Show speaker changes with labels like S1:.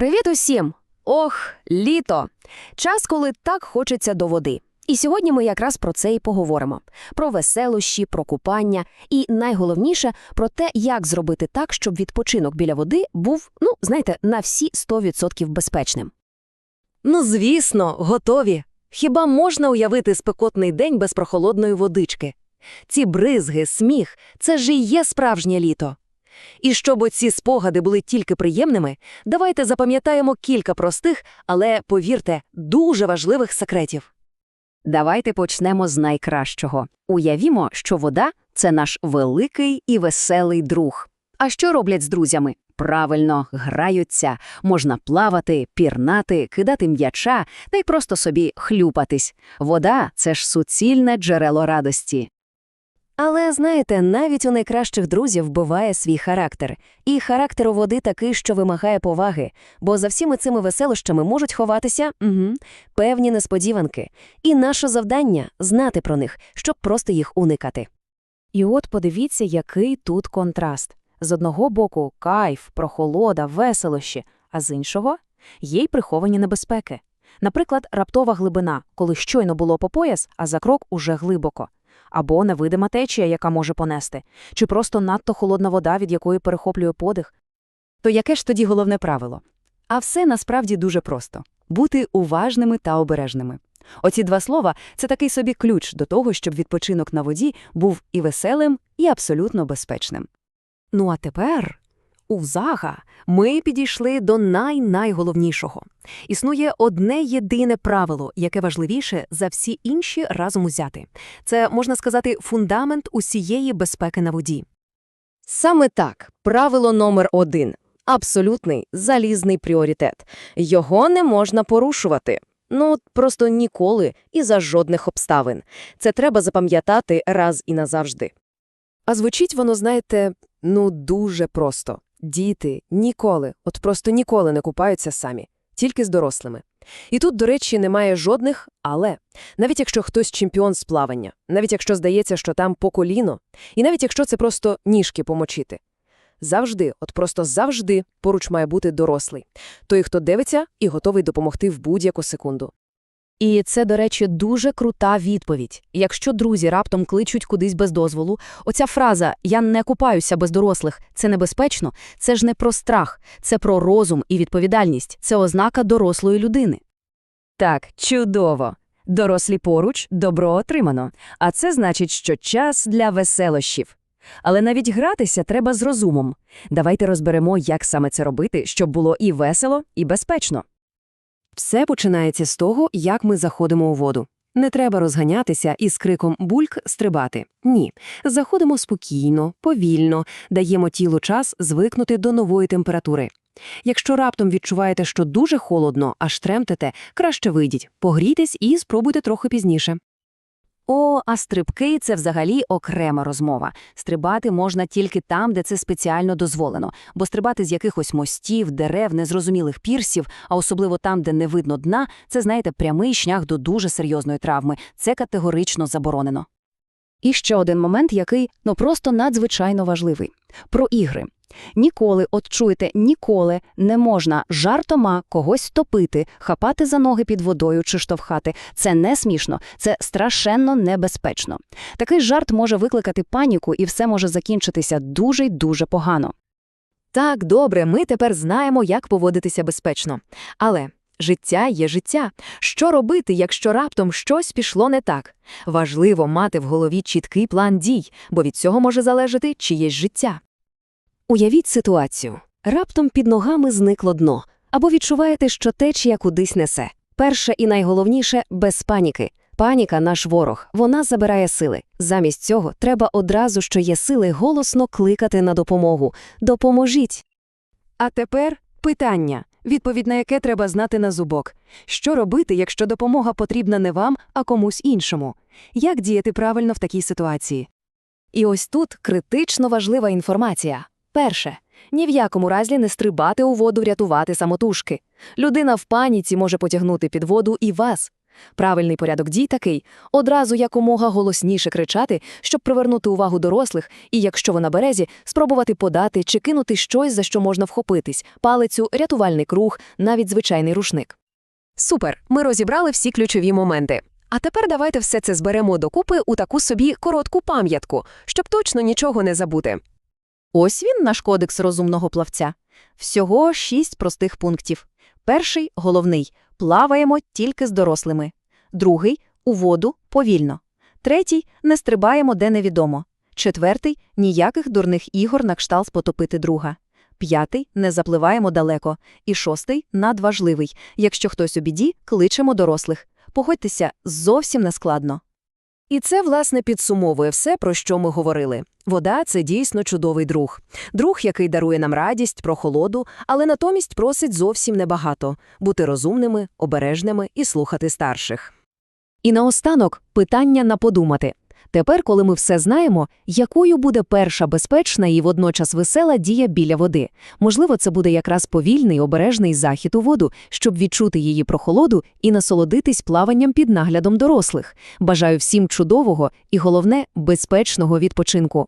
S1: Привіт усім! Ох, літо! Час, коли так хочеться до води. І сьогодні ми якраз про це і поговоримо: про веселощі, про купання і найголовніше про те, як зробити так, щоб відпочинок біля води був, ну, знаєте, на всі 100% безпечним.
S2: Ну, звісно, готові. Хіба можна уявити спекотний день без прохолодної водички? Ці бризги, сміх це ж і є справжнє літо. І щоб оці спогади були тільки приємними, давайте запам'ятаємо кілька простих, але, повірте, дуже важливих секретів.
S1: Давайте почнемо з найкращого. Уявімо, що вода це наш великий і веселий друг. А що роблять з друзями? Правильно, граються, можна плавати, пірнати, кидати м'яча та й просто собі хлюпатись. Вода це ж суцільне джерело радості. Але знаєте, навіть у найкращих друзів буває свій характер. І характер у води такий, що вимагає поваги, бо за всіми цими веселощами можуть ховатися угу, певні несподіванки. І наше завдання знати про них, щоб просто їх уникати. І от подивіться, який тут контраст. З одного боку кайф, прохолода, веселощі, а з іншого є й приховані небезпеки. Наприклад, раптова глибина, коли щойно було по пояс, а за крок уже глибоко. Або невидима течія, яка може понести, чи просто надто холодна вода, від якої перехоплює подих. То яке ж тоді головне правило? А все насправді дуже просто бути уважними та обережними. Оці два слова це такий собі ключ до того, щоб відпочинок на воді був і веселим, і абсолютно безпечним. Ну а тепер, увзага, ми підійшли до най-найголовнішого. Існує одне єдине правило, яке важливіше за всі інші разом узяти. Це, можна сказати, фундамент усієї безпеки на воді.
S2: Саме так, правило номер один – абсолютний залізний пріоритет. Його не можна порушувати. Ну, просто ніколи і за жодних обставин. Це треба запам'ятати раз і назавжди.
S3: А звучить воно, знаєте, ну дуже просто. Діти ніколи, от просто ніколи не купаються самі, тільки з дорослими. І тут, до речі, немає жодних але. Навіть якщо хтось чемпіон з плавання, навіть якщо здається, що там по коліно, і навіть якщо це просто ніжки помочити. Завжди, от просто завжди поруч має бути дорослий. Той, хто дивиться і готовий допомогти в будь-яку секунду.
S1: І це, до речі, дуже крута відповідь. Якщо друзі раптом кличуть кудись без дозволу, оця фраза Я не купаюся без дорослих це небезпечно, це ж не про страх, це про розум і відповідальність, це ознака дорослої людини.
S2: Так, чудово. Дорослі поруч, добро отримано. А це значить, що час для веселощів. Але навіть гратися треба з розумом. Давайте розберемо, як саме це робити, щоб було і весело, і безпечно.
S3: Все починається з того, як ми заходимо у воду. Не треба розганятися і з криком бульк стрибати. Ні. Заходимо спокійно, повільно, даємо тілу час звикнути до нової температури. Якщо раптом відчуваєте, що дуже холодно, аж тремтете, краще вийдіть, погрійтесь і спробуйте трохи пізніше.
S1: О, а стрибки це взагалі окрема розмова. Стрибати можна тільки там, де це спеціально дозволено, бо стрибати з якихось мостів, дерев, незрозумілих пірсів, а особливо там, де не видно дна, це, знаєте, прямий шлях до дуже серйозної травми. Це категорично заборонено. І ще один момент, який ну просто надзвичайно важливий про ігри. Ніколи, от чуєте, ніколи не можна жартома когось топити, хапати за ноги під водою чи штовхати. Це не смішно, це страшенно небезпечно. Такий жарт може викликати паніку, і все може закінчитися дуже й дуже погано.
S3: Так, добре, ми тепер знаємо, як поводитися безпечно. Але життя є життя. Що робити, якщо раптом щось пішло не так? Важливо мати в голові чіткий план дій, бо від цього може залежати чиєсь життя. Уявіть ситуацію. Раптом під ногами зникло дно, або відчуваєте, що течія кудись несе. Перше і найголовніше без паніки. Паніка наш ворог, вона забирає сили. Замість цього треба одразу, що є сили, голосно кликати на допомогу. Допоможіть. А тепер питання, відповідь на яке треба знати на зубок. Що робити, якщо допомога потрібна не вам, а комусь іншому? Як діяти правильно в такій ситуації? І ось тут критично важлива інформація. Перше. Ні в якому разі не стрибати у воду рятувати самотужки. Людина в паніці може потягнути під воду і вас.
S2: Правильний порядок дій такий – одразу якомога голосніше кричати, щоб привернути увагу дорослих, і якщо ви на березі, спробувати подати чи кинути щось, за що можна вхопитись – палицю, рятувальний круг, навіть звичайний рушник.
S4: Супер, ми розібрали всі ключові моменти. А тепер давайте все це зберемо докупи у таку собі коротку пам'ятку, щоб точно нічого не забути.
S1: Ось він, наш кодекс розумного плавця. Всього шість простих пунктів. Перший – головний – плаваємо тільки з дорослими. Другий – у воду – повільно. Третій – не стрибаємо де невідомо. Четвертий – ніяких дурних ігор на кшталт потопити друга. П'ятий – не запливаємо далеко. І шостий – надважливий. Якщо хтось у біді, кличемо дорослих. Погодьтеся, зовсім не складно.
S2: І це, власне, підсумовує все, про що ми говорили. Вода – це дійсно чудовий друг. Друг, який дарує нам радість, прохолоду, але натомість просить зовсім небагато – бути розумними, обережними і слухати старших.
S1: І наостанок питання на подумати. Тепер, коли ми все знаємо, якою буде перша безпечна і водночас весела дія біля води? Можливо, це буде якраз повільний, обережний захід у воду, щоб відчути її прохолоду і насолодитись плаванням під наглядом дорослих. Бажаю всім чудового і, головне, безпечного відпочинку.